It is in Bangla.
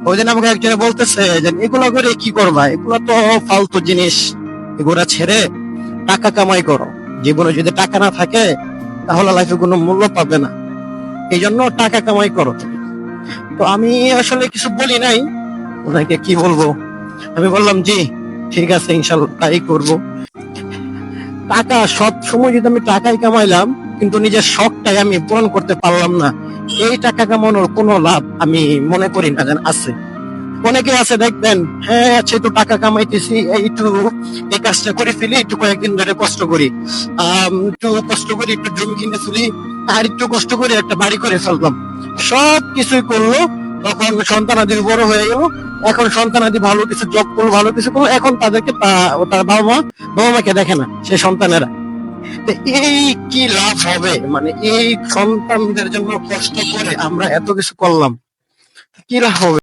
ওই দিন আমাকে একজনে বলতেছে যে, এগুলো করে কি করবা? এগুলো তো ফালতু জিনিস। এগুলা ছেড়ে টাকা কামাই করো। জীবনে যদি টাকা না থাকে, তাহলে লাইফে কোনো মূল্য পাবে না। এই জন্য টাকা কামাই করো তো আমি আসলে কিছু বলি নাই। ওনাকে কি বলব? আমি বললাম, জি, ঠিক আছে, ইনশাল্লাহ, তাই করব। টাকা, সব সময় যদি আমি টাকাই কামাইলাম, কিন্তু নিজের শখটাই আমি পূরণ করতে পারলাম না, এই টাকা কামানোর কোনো লাভ আমি মনে করি না যেন আছে। অনেকে আছে, দেখবেন হ্যাঁ আছে তো টাকা কামাইতেছি একটু এই কাজটা করে ফেলি, একটু কয়েকদিন ধরে কষ্ট করি। একটু কষ্ট করি একটু জমি কিনে ফেলি, আর একটু কষ্ট করে একটা বাড়ি করে ফেললাম। সব কিছুই করল তখন সন্তানাদি বড় হয়ে গেল। এখন সন্তানাদি ভালো কিছু, জব করল, ভালো কিছু করল, এখন তাদেরকে তার বাবা মা বাবা মাকে দেখে না, সে সন্তানেরা। এই কি লাভ হবে? মানে এই সন্তানদের জন্য কষ্ট করে আমরা এত কিছু করলাম। কি লাভ হবে?